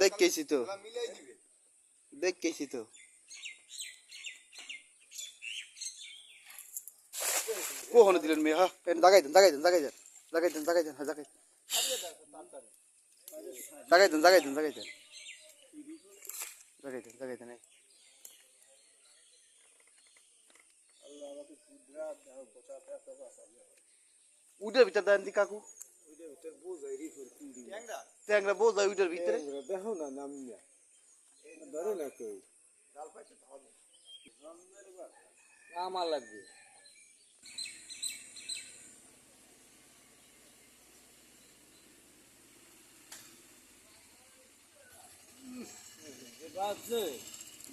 দেখেছি তো। দেখেছি তো। কখনো দিলেন মেয়ে হ্যাঁ? জাগাই দেন জাগাই দেন জাগাই দেন জাগাই দেন জাগাই দেন হ্যাঁ জাগাই জাগাই দেন জাগাই দেন জাগাই দেন। জাগাই দেন জাগাই দেন। উডের ভিতর দেন দি কাকু। ট্যাংরা। বোঝায় উডের ভিতরে। দেখো না নামিয়া ধরে না কেউ আমার লাগবে।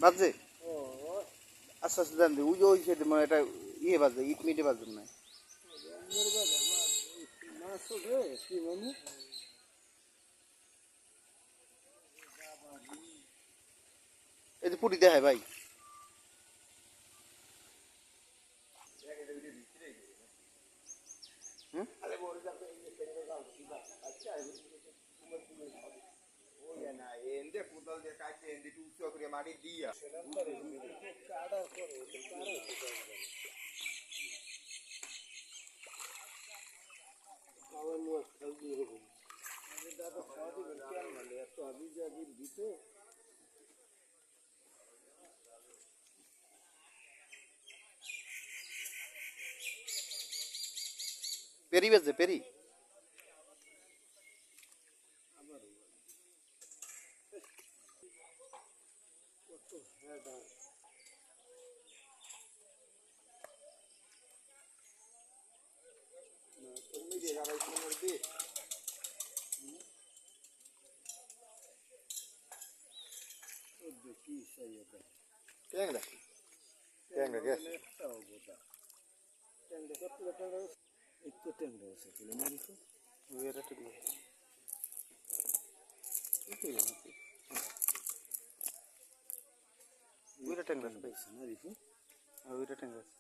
বাজে ও। আস্তে আস্তে দেন দি। ওই যে ওই সাইডে মানে এটা ইয়ে বাজে ইট মিটে বাজে না এই যে পুটি দেখায় ভাই। মাটি দিয়া পেরি বেজে পেরি। যাবাই তোমার দিয়ে কি সেই এটা ট্যাংরা ট্যাংরা গেছে একটাও বোঝা ট্যাংরা কতগুলো ট্যাংরা একটু ট্যাংরা আছে বলে মারিছো ওইটা তো দিয়ে ওইটা ট্যাংরা আছে ভাই মারিছো ওইটা ট্যাংরা আছে